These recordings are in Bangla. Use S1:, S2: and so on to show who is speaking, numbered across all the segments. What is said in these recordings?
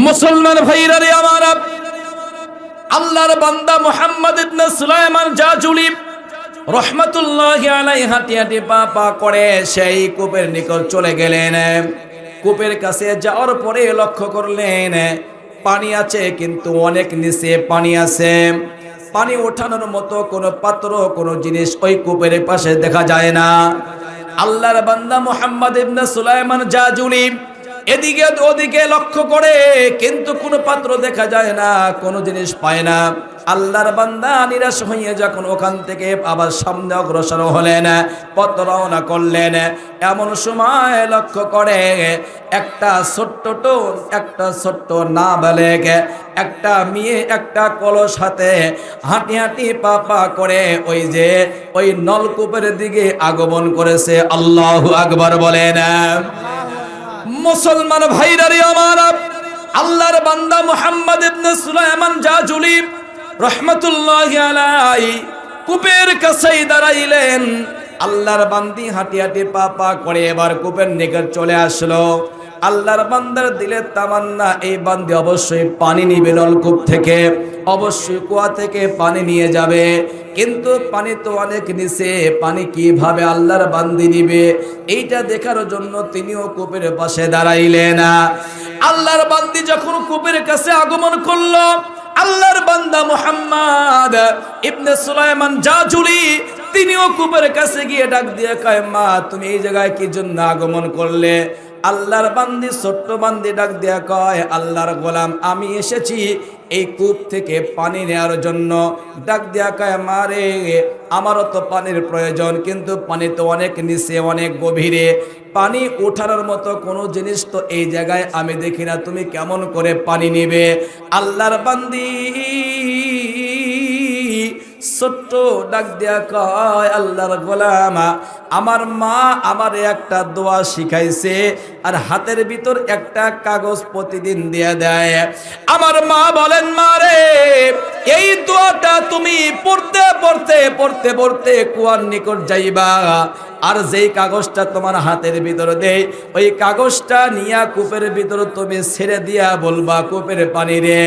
S1: মুসলমান ভাইরা রে আমার আল্লাহর বান্দা মুহাম্মদ ইবনে সুলাইমান জাজুলি রহমাতুল্লাহি আলাইহি হাঁটি হাঁটি পা পা করে সেই কূপের নিকট চলে গেলেন। কূপের কাছে যাওয়ার পরে লক্ষ্য করলেন, পানি আছে কিন্তু অনেক নিচে পানি আছে। পানি ওঠানোর মতো কোনো পাত্র, কোনো জিনিস ওই কূপের পাশে দেখা যায় না। আল্লাহর বান্দা মুহাম্মদ ইবনে সুলাইমান জাজুলি এদিকে ওদিকে লক্ষ্য করে, কিন্তু কোনো পাত্র দেখা যায় না, কোনো জিনিস পায় না। আল্লাহর বান্দা নিরাশ হয়ে যখন ওখান থেকে আবার সামনে অগ্রসর হলেন, পথ রওনা করলেন। এমন সময় লক্ষ্য করে, একটা ছোট্ট টোন, একটা ছোট্ট না বলে একটা মেয়ে, একটা কলস হাতে হাঁটি হাঁটি পা পা করে ওই যে, ওই নলকূপের দিকে আগমন করেছে। আল্লাহু আকবার বলেন। মুসলমান ভাইরারে আমার আল্লাহর বান্দা মুহাম্মদ ইবনে সুলাইমান জাজুলি রহমাতুল্লাহি আলাই কূপের কাছেই দাঁড়াইলেন। আল্লাহর বান্দি হাঁটি হাঁটি পা পা করে এবার কূপের নিকট চলে আসলো। আল্লাহর বান্দার দিলের তামান্না, এই বান্দি অবশ্যই পানি নিবে নলকূপ থেকে। অবশ্যই কুয়া থেকে পানি নিয়ে যাবে। কিন্তু পানি তো অনেক নিচে, পানি কীভাবে আল্লাহর বান্দি নিবে? এইটা দেখার জন্য তিনিও কূপের পাশে দাঁড়াইলেন। আল্লাহর বান্দি যখন কূপের কাছে আগমন করল, আল্লাহর বান্দা মুহাম্মদ ইবনে সুলাইমান জাজুলি তিনিও কূপের কাছে গিয়ে ডাক দিয়ে কয়, মা, তুমি এই জায়গায় কি জন্য আগমন করলে? আল্লাহর বান্দি, ছোট্ট বান্দি ডাক দেয়া কয়, আল্লাহর গোলাম, আমি এসেছি এই কূপ থেকে পানি নেওয়ার জন্য। ডাক দেয়া কয় মারে আমারও তো পানির প্রয়োজন, কিন্তু পানি তো অনেক নিচে, অনেক গভীরে। পানি ওঠানোর মতো কোনো জিনিস তো এই জায়গায় আমি দেখি না, তুমি কেমন করে পানি নিবে? আল্লাহর বান্দি ছোট্ট ডাক দেয়া কয়, আল্লাহর গোলামা, আমার মা আমার একটা দোয়া শিখাইছে আর হাতের ভিতর একটা কাগজ প্রতিদিন দিয়ে দেয়। আমার মা বলেন মারে এই দোয়াটা তুমি পড়তে পড়তে পড়তে পড়তে কুয়ার নিকট যাইবা। আর যেই কাগজটা তোমার হাতের ভিতরে দেয় ওই কাগজটা নিয়া কূপের ভিতরে তুমি ছেড়ে দিয়া বলবা, কূপের পানি রে,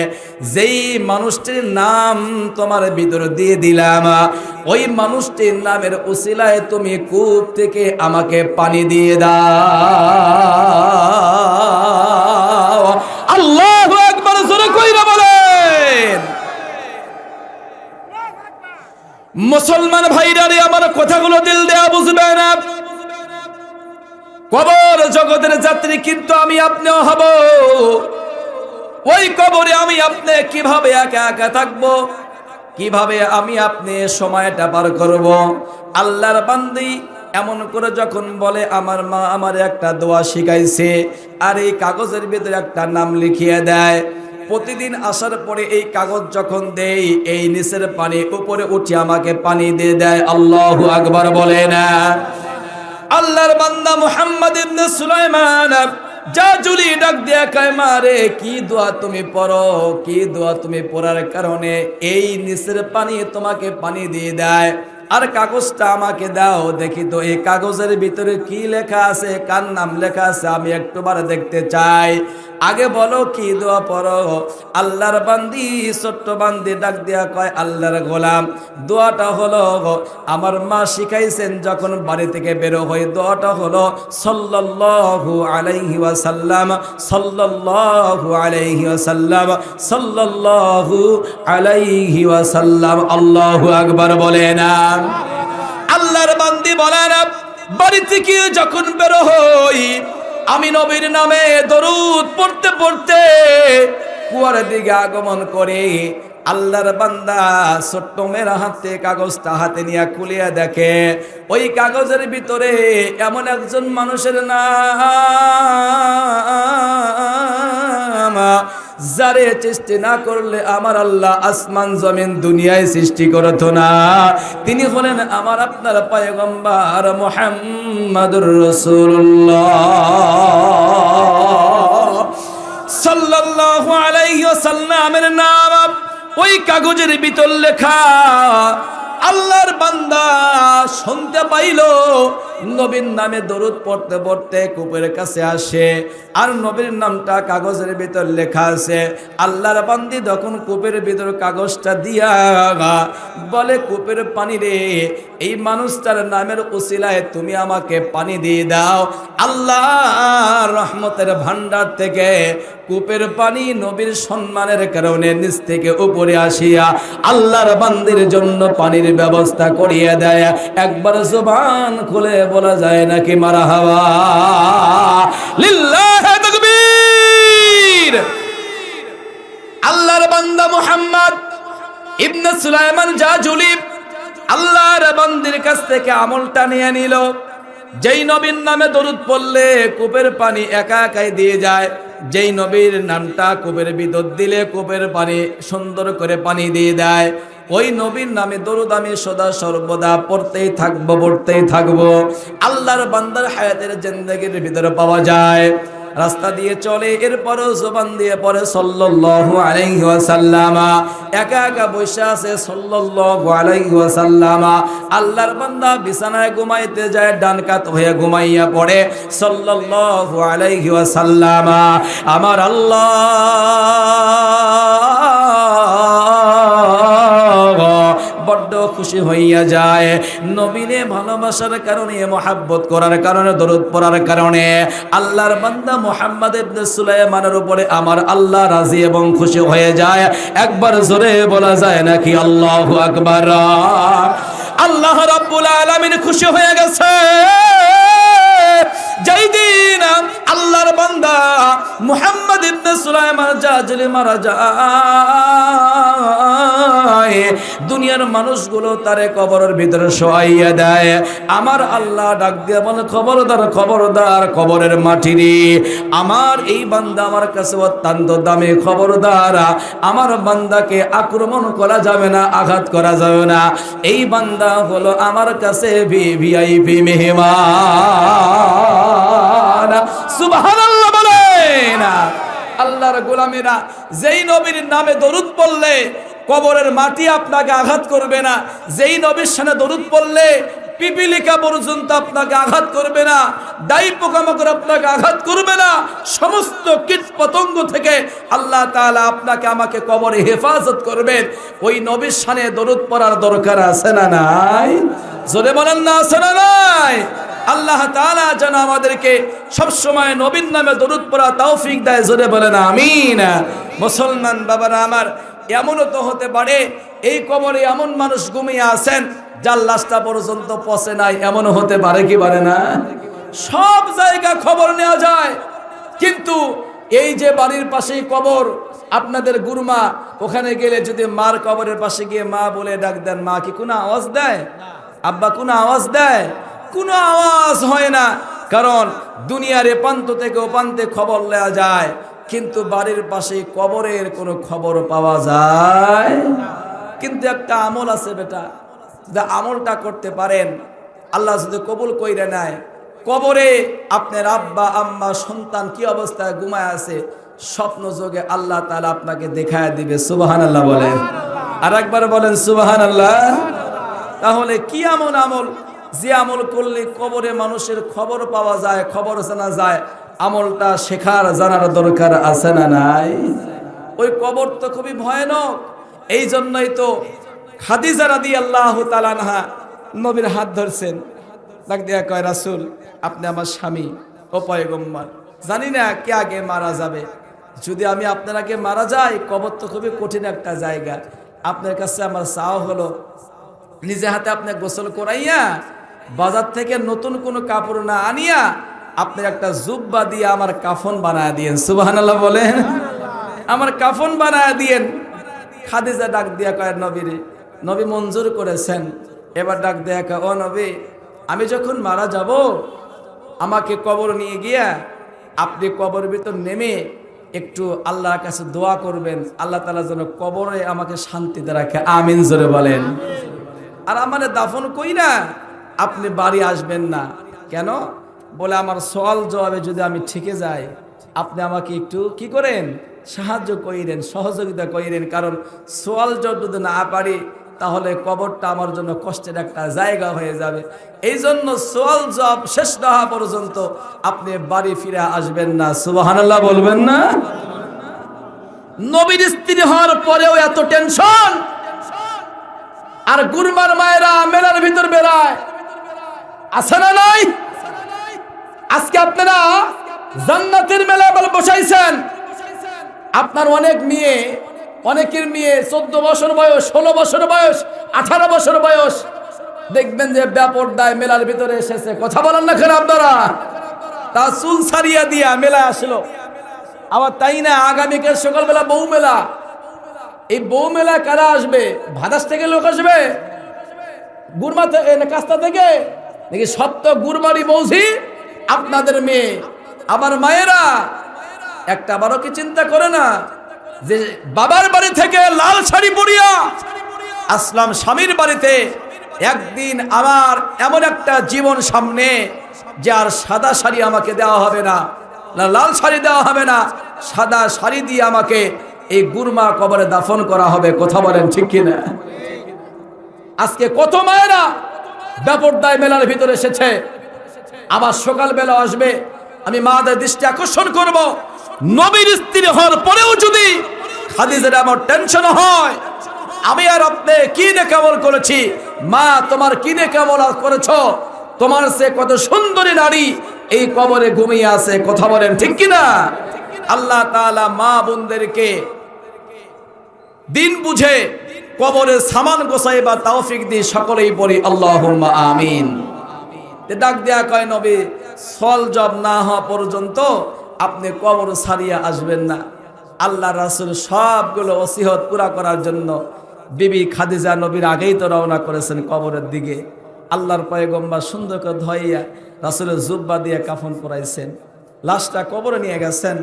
S1: যেই মানুষটির নাম তোমার ভিতরে দিয়ে দিলাম, ওই মানুষটির নামের উসিলায় তুমি কূপ থেকে আমাকে পানি দিয়ে দাও আল্লাহ একবার জোরে কইরা বলেন মুসলমান ভাইরা রে আমার কথাগুলো দিল দেয়া বুঝবে না। কবর জগতের যাত্রী কিন্তু আমি আপনিও হব। ওই কবরে আমি আপনি কীভাবে একা একা থাকব? কীভাবে আমি আপনি সময়টা পার করব? আল্লাহর বান্দি এমন করে যখন বলে, আমার মা আমার একটা দোয়া শিখাইছে, আর এই কাগজের ভিতরে একটা নাম লিখিয়ে দেয়। প্রতিদিন আসার পরে এই কাগজ যখন দেই, এই নিচের পানি উপরে উঠে আমাকে পানি দিয়ে দেয়। আল্লাহ আকবার বলে না আল্লাহর বান্দা মুহাম্মদ ইবনে সুলাইমান, যা জুলি ডাক দিয়া কয় মারে কি দোয়া তুমি পড়ো? কি দোয়া তুমি পড়ার কারণে এই নিচের পানি তোমাকে পানি দিয়ে দেয়? আর কাগজটা আমাকে দাও, দেখি তো এই কাগজের ভিতরে কি লেখা আছে, কার নাম লেখা আছে, আমি একটুবার দেখতে চাই। আগে বলো, কি দোয়া পড়ো? আল্লাহর বান্দি, ছোট্ট বান্দি ডাক দিয়া কয়, আল্লাহর গোলাম। দোয়াটা হলো, আমার মা শিখাইছেন যখন বাড়ি থেকে বেরো হয় দোয়াটা হলো, সাল্লাল্লাহু আলাইহি ওয়াসাল্লাম, সাল্লাল্লাহু আলাইহি ওয়াসাল্লাম, সাল্লাল্লাহু আলাইহি ওয়াসাল্লাম, আল্লাহু আকবার বলে না। আল্লাহর বান্দি বলে না বাড়ি থেকে যখন বেরো হই, আমি নবীর নামে দরুদ পড়তে পড়তে কুয়ার দিকে আগমন করে আল্লাহর বান্দা ছোট্ট মেয়েরা হাতে কাগজটা হাতে নিয়ে খুলিয়া দেখে, ওই কাগজের ভিতরে এমন একজন মানুষের নাম যারে সৃষ্টি না করলে আমার আল্লাহ আসমান, জমিন দুনিয়ায় সৃষ্টি করত না। তিনি হলেন আমার আপনার পায়গম্বার মোহাম্মদুর রসুল্লাহ সাল্লাল্লাহু আলাইহি ওয়াসাল্লামের নাম ওই কাগজের ভিতর লেখা আল্লাহর বান্দা শুনতে পাইল, নবীর নামে দরুদ পড়তে পড়তে কূপের কাছে আসে। আর নবীর নামটা কাগজের ভিতর লেখা আছে, আল্লাহর বান্দি যখন কুপের ভিতর কাগজটা দিয়া বলে কূপের পানি রে, এই মানুষটার নামের উসিলায় তুমি আমাকে পানি দিয়ে দাও। আল্লাহ রহমতের ভান্ডার থেকে কূপের পানি নবীর সম্মানের কারণে নিচ থেকে উপরে আসিয়া আল্লাহর বান্দির জন্য পানির ব্যবস্থা করিয়ে দেয়। একবার জবান খুলে বলা যায় নাকি মারা হাওয়া? আল্লাহর বান্দা মুহাম্মদ ইবনে সুলাইমান জাজুলি আল্লাহর বান্দির কাছ থেকে আমলটা নিয়ে নিল। যেই নবীর নামে দরুদ পড়লে কূপের পানি একা একাই দিয়ে যায়। যেই নবীর নামটা কূপের ভিতর দিলে কূপের পানি সুন্দর করে পানি দিয়ে দেয়। ওই নবীর নামে দরুদ আমি সদা সর্বদা পড়তেই থাকব পড়তেই থাকব। আল্লাহর বান্দার হায়াতের জিন্দগির ভিতরে পাওয়া যায়। রাস্তা দিয়ে চলে, এরপরও জবান দিয়ে পরে সাল্লাল্লাহু আলাইহি ওয়াসাল্লামা। একা একা বসে আছে সাল্লাল্লাহু আলাইহি ওয়াসাল্লামা। আল্লাহর বান্দা বিছানায় ঘুমাইতে যায় ডান কাত হয়ে ঘুমাইয়া পড়ে সল্লাহ আলাইহি ওয়াসাল্লামা। আমার আল্লাহ খুশি হইয়া যায়। নবীনে ভালোবাসার কারণে, মহাব্বত করার কারণে, দরদ পড়ার কারণে আল্লাহর বান্দা মোহাম্মদ সুলাইমানের উপরে আমার আল্লাহ রাজি এবং খুশি হয়ে যায়। একবার জোরে বলা যায় নাকি আল্লাহ আকবার? আল্লাহ রাব্বুল আলামিন খুশি হয়ে গেছে। যেই আল্লাহর বান্দা মুহাম্মদ ইবনে সুলাইমান জাজলি মারা যায়, দুনিয়ার মানুষগুলো তারে কবরের ভিতরে শোয়াইয়া দেয়। আমার আল্লাহ ডাক দিয়ে বলে, খবরদার খবরদার কবরের মাটি আমার এই বান্দা আমার কাছে অত্যন্ত দামি খবরদার। আমার বান্দাকে আক্রমণ করা যাবে না, আঘাত করা যাবে না। এই বান্দা হলো আমার কাছে ভিভিআইপি মেহমান। আল্লাহর গোলামেরা যেই নবীর নামে দরুদ পড়লে কবরের মাটি আপনাকে আঘাত করবে না। যেই নবীর সামনে দরুদ পড়লে পিপিলিকা পর্যন্ত আপনাকে আঘাত করবে না। ডাই পোকামাকড় আপনাকে আঘাত করবে না। সমস্ত কীট পতঙ্গ থেকে আল্লাহ তাআলা আপনাকে আমাকে কবরে হেফাজত করবেন। ওই নবীর সানে দরুদ পড়ার দরকার আছে না নাই? জোরে বলেন না, আছে না নাই? আল্লাহ তাআলা যেন আমাদেরকে সবসময় নবীন নামে দরুদ পড়া তৌফিক দেয়, জোরে বলেন আমিন। মুসলমান বাবারা আমার, এমনও তো হতে পারে এই কবরে এমন মানুষ ঘুমিয়ে আছেন যার লাশটা পর্যন্ত পচে নাই, এমনও হতে পারে কি পারে না? সব জায়গা খবর নেওয়া যায়, কিন্তু এই যে বাড়ির পাশেই কবর, আপনাদের গুরুমা, ওখানে গেলে যদি মার কবরের পাশে গিয়ে মা বলে ডাক দেন, মা কি কোনো আওয়াজ দেয়? আব্বা কোনো আওয়াজ দেয়? কোনো আওয়াজ হয় না। কারণ দুনিয়ার এ প্রান্ত থেকে ও প্রান্তে খবর নেওয়া যায়, কিন্তু বাড়ির পাশে কবরের কোনো খবর পাওয়া যায় কিন্তু একটা আমল আছে বেটা যদি আমলটা করতে পারেন, আল্লাহ যদি কবুল কইরে নেয়। কবরে আপনার আব্বা, আম্মা, সন্তান কি অবস্থায় ঘুমায় আছে, স্বপ্ন যোগে আল্লাহ তাআলা আপনাকে দেখায় দিবে সুবাহান আল্লাহ বলেন। আর একবার বলেন সুবাহান আল্লাহ তাহলে কি এমন আমল? যে আমল করলে কবরে মানুষের খবর পাওয়া যায়, খবর জানা যায়। আমলটা শেখার, জানার দরকার আছে না নাই? ওই কবর তো খুবই ভয়ানক। এই জন্যই তো খাদিজা রাদি আল্লাহ তালানহা নবীর হাত ধরছেন। ডাক দিয়া কয়, রাসুল, আপনি আমার স্বামী ও পয়গম্বর। জানি না কে আগে মারা যাবে। যদি আমি আপনার আগে মারা যাই, কবর তো খুবই কঠিন একটা জায়গা। আপনার কাছে আমার চাও হলো। নিজে হাতে আপনি গোসল করাইয়া বাজার থেকে নতুন কোনো কাপড় না আনিয়া আপনি একটা জুব্বা দিয়ে আমার কাফন বানায় দিয়েন। সুবাহানাল্লাহ বলেন। আমার কাফন বানায় দিয়েন। খাদিজা ডাক দিয়া কয়, নবীরে, নবী মঞ্জুর করেছেন। এবার ডাক দেয়া কয়, ও নবী, আমি যখন মারা যাব, আমাকে কবর নিয়ে গিয়া আপনি কবর ভিতর নেমে একটু আল্লাহর কাছে দোয়া করবেন। আল্লাহ তালা যেন কবরে আমাকে শান্তিতে রাখে। আমিন জোরে বলেন। আর আমার দাফন কই না আপনি বাড়ি আসবেন না। কেন? বলে, আমার সওয়াল জবাবে যদি আমি ঠিকে যাই, আপনি আমাকে একটু কি করেন? সাহায্য করিলেন সহযোগিতা করিলেন কারণ সোয়াল যদি না পারি, তাহলে কবরটা আমার জন্য কষ্টের একটা জায়গা হয়ে যাবে। এই জন্য সোয়াল জব শেষ না হওয়া পর্যন্ত আপনি বাড়ি ফিরে আসবেন না। সুবহানাল্লাহ বলবেন না? নবীর স্ত্রী হওয়ার পরেও এত টেনশন। আর গুরমার মায়েরা, মেলার ভিতর বেড়ায়। আছে না নাই? আজকে আপনারা জান্নাতের মেলা বসাইছেন। আপনার অনেক মেয়ে, অনেকের মেয়ে চোদ্দ বছর বয়স, ষোলো বছর বয়স, আঠারো বছর বয়স। দেখবেন যে ব্যাপরদায় মেলার ভিতরে এসেছে। কথা বলেন না কেন আপনারা? তা চুল সারিয়া দিয়া মেলা আসলো। আবার তাই না আগামীকাল সকালবেলা বউ মেলা এই বউ মেলা কারা আসবে? ভাদাস থেকে লোক আসবে? গুরমা কাস্তা থেকে? নাকি সত্য গুরমারি বৌঝি আপনাদের মেয়ে, আমার মায়েরা, একটা বারো কি চিন্তা করে না যে বাবার বাড়ি থেকে লাল শাড়ি পরিয়া আসলাম স্বামীর বাড়িতে? একদিন আমার এমন একটা জীবন সামনে যে আর সাদা শাড়ি আমাকে দেওয়া হবে না না লাল শাড়ি দেওয়া হবে না, সাদা শাড়ি দিয়ে আমাকে এই গুরমা কবরে দাফন করা হবে, কথা বলেন ঠিক কিনা? আজকে কত মায়েরা ব্যাপরদায় মেলার ভিতরে এসেছে। আবার সকালবেলা আসবে। আমি মাদের দৃষ্টি আকর্ষণ করব। নবীর স্ত্রী হওয়ার পরেও যদি খাদিজের আমার টেনশন হয়, আমি আর আপনি কি নে কেমন করেছি? মা, তোমার কি নে কেমন করেছ? তোমার সে কত সুন্দরী নারী এই কবরে ঘুমিয়ে আছে, কথা বলেন ঠিক কিনা? আল্লাহ তাআলা মা বোনদেরকে দিন বুঝে কবরে সামান গোসাই বা তাওফিক দিয়ে সকলেই পড়ি আল্লাহ আমিন। ডাক দেয়া কয়, নবী সল জব না হওয়া পর্যন্ত আপনি কবর ছাড়িয়ে আসবেন না। আল্লাহ রাসুল সবগুলো ওসিহত পুরা করার জন্য বিবি খাদিজা নবীর আগেই তো রওনা করেছেন কবরের দিকে। আল্লাহর পয়গম্বা সুন্দর করে ধোয়াইয়া রাসুলের জুব্বা দিয়ে কাফন পরাইছেন। লাশটা কবরে নিয়ে গেছেন।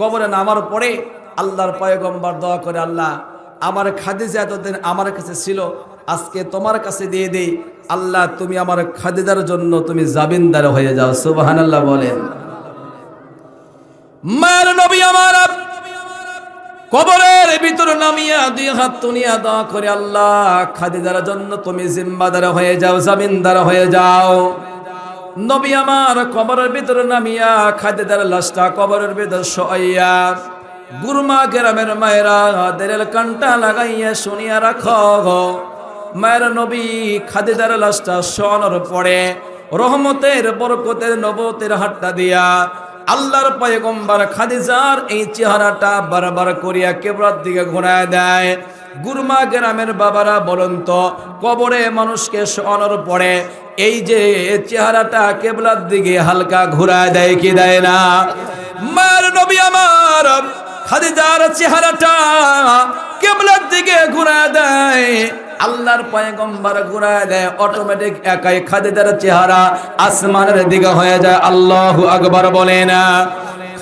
S1: কবরে নামার পরে আল্লাহর পয়গম্বার দোয়া করে, আল্লাহ আমার খাদিজা এতদিন আমার কাছে ছিল, আজকে তোমার কাছে দিয়ে দেই। আল্লাহ, তুমি আমার খাদিজার জন্য তুমি জামিনদার হয়ে যাও সুবাহান আল্লাহ বলেন। মায়ের নবী আমার কবরের ভিতরে নামিয়া দুই হাত তুনিয়া দোয়া করে, আল্লাহ, খাদিজার জন্য তুমি জিম্মাদার হয়ে যাও, জামিনদার হয়ে যাও। নবী আমার কবরের ভিতরে নামিয়া খাদিজার লাশটা কবরের ভিতর শোয়াইয়া গুরমা গ্রামের মায়েরা দেরেল কান্টা লাগাইয়া শুনিয়া রাখ মায়ের নবী খাদিদার লাশটা শোয়ানোর পরে রহমতের বরকতের নবতের হাতটা দিয়া আল্লাহর পয়গম্বর খাদিজার এই চেহারাটা বারবার করিয়া কেবলার দিকে ঘোরায় দেয়। গুরমা গ্রামের বাবারা বলুন তো, কবরে মানুষকে শোয়ানোর পরে এই যে চেহারাটা কেবলার দিকে হালকা ঘুরায় দেয় কি দেয় না? মার নবী আমার খাদিজার চেহারাটা কেবলার দিকে ঘুরা দেয়, আল্লাহর পয়গম্বর ঘুরা দেয় অটোমেটিক একাই খাদিজার চেহারা আসমানের দিকে হয়ে যায়। আল্লাহ আকবর বলে না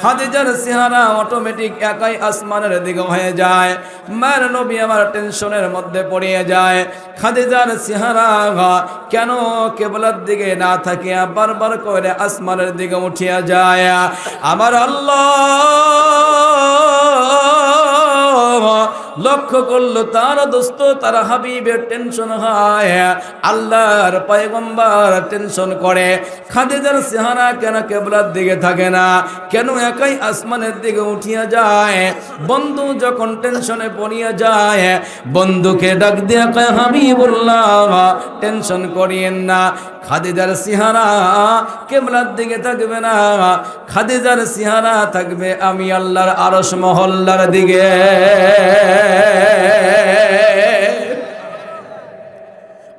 S1: খাদিজার চেহারা অটোমেটিক একাই আসমানের দিকে হয়ে যায়। মার নবী আমার টেনশনের মধ্যে পড়িয়ে যায়। খাদিজার চেহারা কেন কেবলার দিকে না থাকে বারবার করে আসমানের দিকে উঠিয়া যায়। আমার আল্লাহ লক্ষ্য করল তার দোস্ত, তার হাবিবের টেনশন হয়। আল্লাহর পয়গম্বর টেনশন করে। খাদিজার চেহারা কেন কেবলার দিকে থাকে না? কেন একাই আসমানের দিকে উঠিয়া যায়? বন্ধু যখন টেনশনে পড়িয়া যায়, বন্ধুকে ডাক দিয়া কয়, হাবিবুল্লাহ টেনশন করিয়েন না। খাদিজার সিহারা কেবলার দিকে থাকবে না। খাদিজার সিহারা থাকবে আমি আল্লাহর আরস মহল্লার দিকে।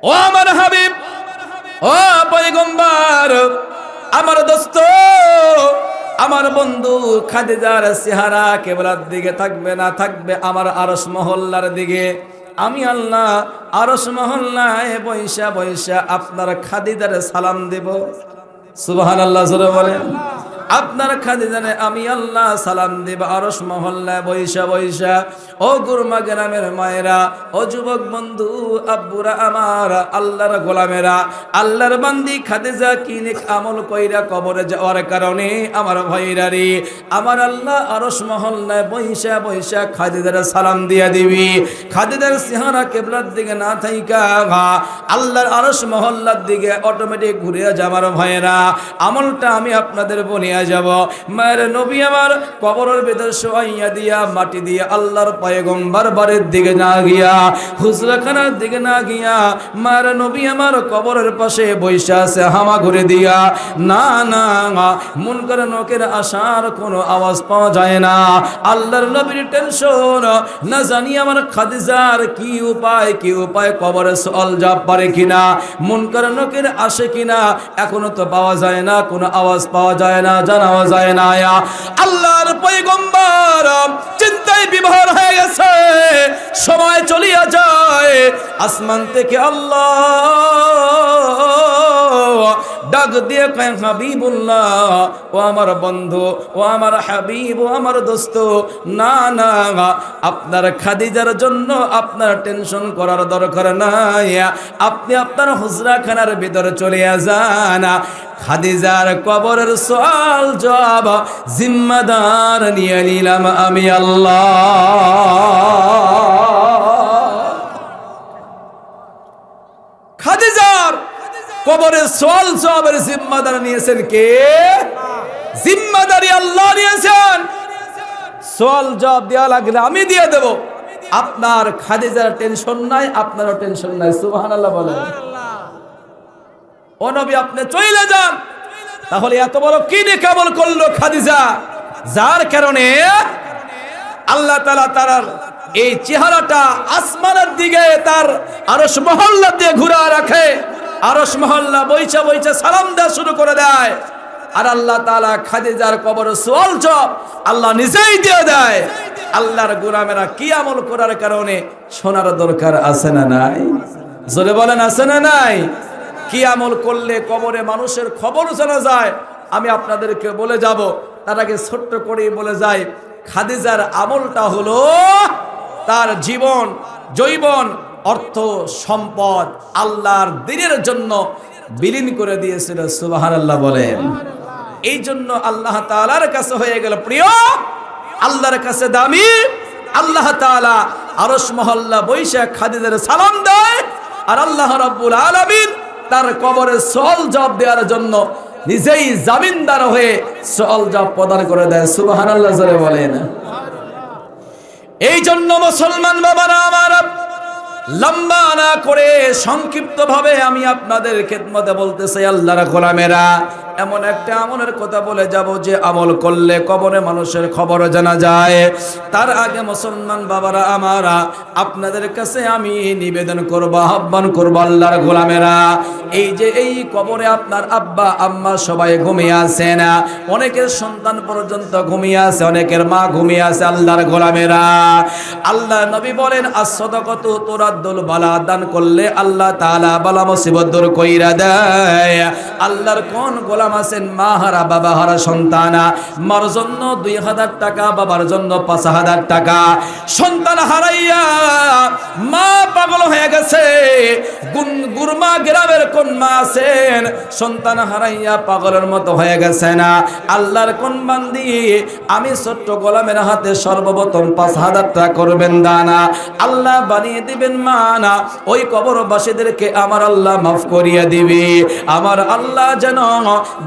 S1: ও আমার হাবিব, ও পয়গম্বর, আমার দোস্ত, আমার বন্ধু খাদিজার চেহারা কেবলার দিকে থাকবে না, থাকবে আমার আরস মহল্লার দিকে। আমি আল্লাহ আরস মহল্লায় বৈশা বৈশা আপনার খাদিদার সালাম দেব। সুবাহান আল্লাহ বলেন। আপনার খাদিজানে আমি আল্লাহ সালাম দেব আরস মহল্লায় বৈশা বৈশা। ও গুরমা গ্রামের মায়েরা, ও যুবক বন্ধু, আব্বুরা আমার, আল্লাহর গোলামেরা। আল্লাহর বান্দি খাদিজা কিনে আমল কইরা কবরে যাওয়ার কারণে আমার ভাইরা রে আমার আল্লাহ আরস মহল্লায় বৈশা বৈশা খাদিজার সালাম দিয়া দিবি। খাদিজার সিহারা কেবলার দিকে না থাইকা ভা আল্লাহর আরস মহল্লার দিকে অটোমেটিক ঘুরে যাবার ভয়েরা আমলটা আমি আপনাদের বনিয়া যাব। মায়ের নবী আমার কবরের ভেতর শোয়াইয়া দিয়া মাটি দিয়ে আল্লাহর পয়গম্বর বাড়ির দিকে না গিয়া হুজরাখানার দিকে না গিয়া মায়ের নবী আমার কবরের পাশে বৈশা আছে হামা ঘুরে দিয়া। না না মন করে নকের আসার কোনো আওয়াজ পাওয়া যায় না। আল্লাহর নবীর টেনশন, না জানি আমার খাদিজার কি উপায় কি উপায় কবরে সল যাব পারে কিনা মন করে নকের আসে কিনা, এখনও তো পাওয়া যায় না, কোনো আওয়াজ পাওয়া যায় না। জানাও যায় না আল্লাহর পয়গম্বর চিন্তায় বিভোর হয়ে গেছে। সময় চলিয়া যায়। আসমান থেকে আল্লাহ ডাক দিয়ে কয়, হাবিবুল্লাহ, ও আমার বন্ধু, ও আমার হাবিব, ও আমার দোস্ত, না না, আপনার খাদিজার জন্য আপনার টেনশন করার দরকার নাই। আপনি আপনার হুজরা খানার ভিতরে চলে যান। খাদিজার কবরের সওয়াল জবাব, জিম্মাদার নিয়ে নিলাম আমি আল্লাহ। কবরের সোয়াল সবের জিম্মাদার নিয়েছেন কে? জিম্মাদারি আল্লাহ নিয়েছেন। সোয়াল জবাব দেওয়া লাগলে আমি দিয়ে দেব। আপনার খাদিজার টেনশন নাই, আপনারও টেনশন নাই সুবহান আল্লাহ বলেন। ও নবী, আপনি চলে যান। তাহলে এত বড় কি কেবল করল খাদিজা? যার কারণে আল্লাহ তালা তার এই চেহারাটা আসমানের দিকে তার আরস মহল্লা দিয়ে ঘুরা রাখে। আরস মহল্লা বইচা বইচা সালাম দেওয়া শুরু করে দেয়। আর আল্লাহ তালা খাদিজার কবর সোয়াল চপ আল্লাহ নিজেই দিয়ে দেয়। আল্লাহর গোলামেরা কি আমল করার কারণে শোনার দরকার আছে না নাই? জোরে বলেন, আছে না নাই? কি আমল করলে কবরে মানুষের খবর জানা যায়? আমি আপনাদেরকে বলে যাব, তার আগে ছোট্ট করে বলে যাই, খাদিজার আমলটা হলো তার জীবন জৈবন অর্থ, সম্পদ আল্লাহর দিনের জন্য বিলীন করে দিয়েছিল সুবাহান আল্লাহ বলেন। এই জন্য আল্লাহ তালার কাছে হয়ে গেল প্রিয়, আল্লাহর কাছে দামি। আল্লাহ তালা আরস মহল্লা বৈশাখ খাদিদের সালাম দেয় আর আল্লাহ রাব্বুল আলমিন তার কবরে সল জব দেওয়ার জন্য নিজেই জামিনদার হয়ে সল জব প্রদান করে দেয়, সুবহানাল্লাহ জোরে বলেন। এই জন্য মুসলমান বাবারা, আমার লম্বা না করে সংক্ষিপ্ত ভাবে আমি আপনাদের খেদমতে বলতেছি আল্লাহর গোলামেরা। এমন একটা আমলের কথা বলে যাব যে আমল করলে কবরে মানুষের খবর জানা যায়। তার আগে মুসলমান বাবারা, আমারা আপনাদের কাছে আমি নিবেদন করব, আহ্বান করব আল্লাহর গোলামেরা। এই যে এই কবরে আপনার আব্বা, আম্মা সবাই ঘুমিয়ে আছে না? অনেকের সন্তান পর্যন্ত ঘুমিয়ে আছে, অনেকের মা ঘুমিয়ে আছে আল্লাহর গোলামেরা। আল্লাহ নবী বলেন আসদকত তোরাদ্দুল বালা দান করলে আল্লাহ তাআলা বালা মুসিবত দূর কইরা দেয়। আল্লাহর কোন গোলাম আছেন, মা হারা, বাবা হারা সন্তানা। মার জন্য দুই হাজার টাকা, বাবার জন্য পাঁচ হাজার টাকা। সন্তান হারাইয়া মা পাগল হয়ে গেছে। গুরমা গ্রামের কোন মা আছেন? সন্তান হারাইয়া পাগলের মতো হয়ে গেছে না। আল্লাহর কোন বান্দি? আমি ছোট্ট গোলামের হাতে সর্বপ্রথম পাঁচ হাজার টাকা করবেন দানা। আল্লাহ বানিয়ে দিবেন মানা। ওই কবরবাসীদেরকে আমার আল্লাহ মাফ করিয়া দিবে। আমার আল্লাহ যেন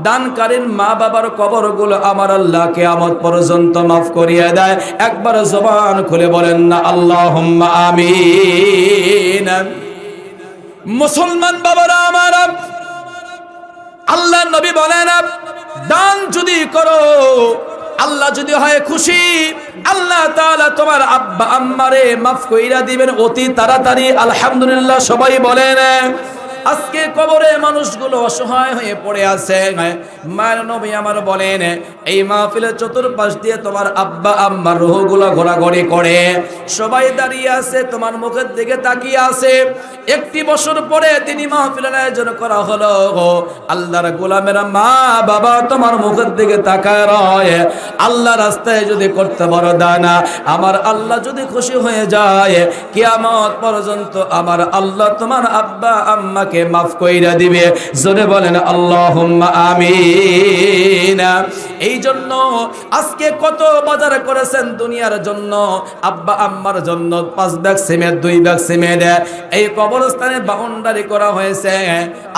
S1: দানকারীর মা বাবার কবরগুলো আমার আল্লাহ কেয়ামত পর্যন্ত মাফ করিয়া দেয়। একবার জবান খুলে বলেন না আল্লাহ আমিন। মুসলমান বাবারা আমার আল্লাহ নবী বলেন, দান যদি করো, আল্লাহ যদি হয় খুশি, আল্লাহ তাআলা তোমার আব্বা আম্মারে মাফ কইরা দিবেন অতি তাড়াতাড়ি। আলহামদুলিল্লাহ সবাই বলেন আজকে কবরে মানুষগুলো অসহায় হয়ে পড়ে আছে। মায়ের নবী আমার বলেন, এই মাহফিলের চতুর্পাশ দিয়ে তোমার আব্বা, আম্মার রুহগুলো ঘোরাঘুরি করে। সবাই দাঁড়িয়ে আছে, তোমার মুখের দিকে তাকিয়ে আছে। একটি বছর পরে তিনি মাহফিলের আয়োজন করা হলো। আল্লাহর গোলামেরা মা, বাবা তোমার মুখের দিকে তাকায় রয়। আল্লাহ রাস্তায় যদি করতে পারো দানা, আমার আল্লাহ যদি খুশি হয়ে যায়, কিয়ামত পর্যন্ত আমার আল্লাহ তোমার আব্বা, আম্মাকে মাফ কইরা দিবে। জোরে বলেন আল্লাহ আমিন। এই জন্য আজকে কত বাজার করেছেন দুনিয়ার জন্য? আব্বা, আম্মার জন্য পাঁচ ব্যাগ সিমেন্ট, দুই ব্যাগ সিমেন্ট। এই কবরস্থানে বাউন্ডারি করা হয়েছে।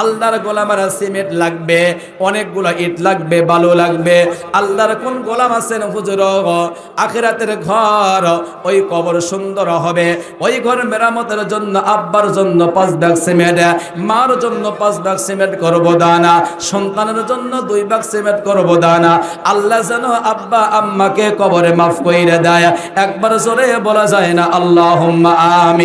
S1: আল্লাহর গোলামের সিমেন্ট লাগবে, অনেকগুলো ইট লাগবে, বালু লাগবে। আল্লাহর কোন গোলাম আছেন হুজুর? আখিরাতের ঘর, ওই কবর সুন্দর হবে। ওই ঘর মেরামতের জন্য, আব্বার জন্য পাঁচ ব্যাগ সিমেন্ট, মার জন্য পাঁচ ব্যাগ সিমেন্ট করব দানা, সন্তানের জন্য দুই ব্যাগ সিমেন্ট করব দানা। আল্লাহ যেন আব্বা আম্মাকে কবরে মাফ করে দেয়। একবার জোরে বলা যায় না আল্লাহ আমিন।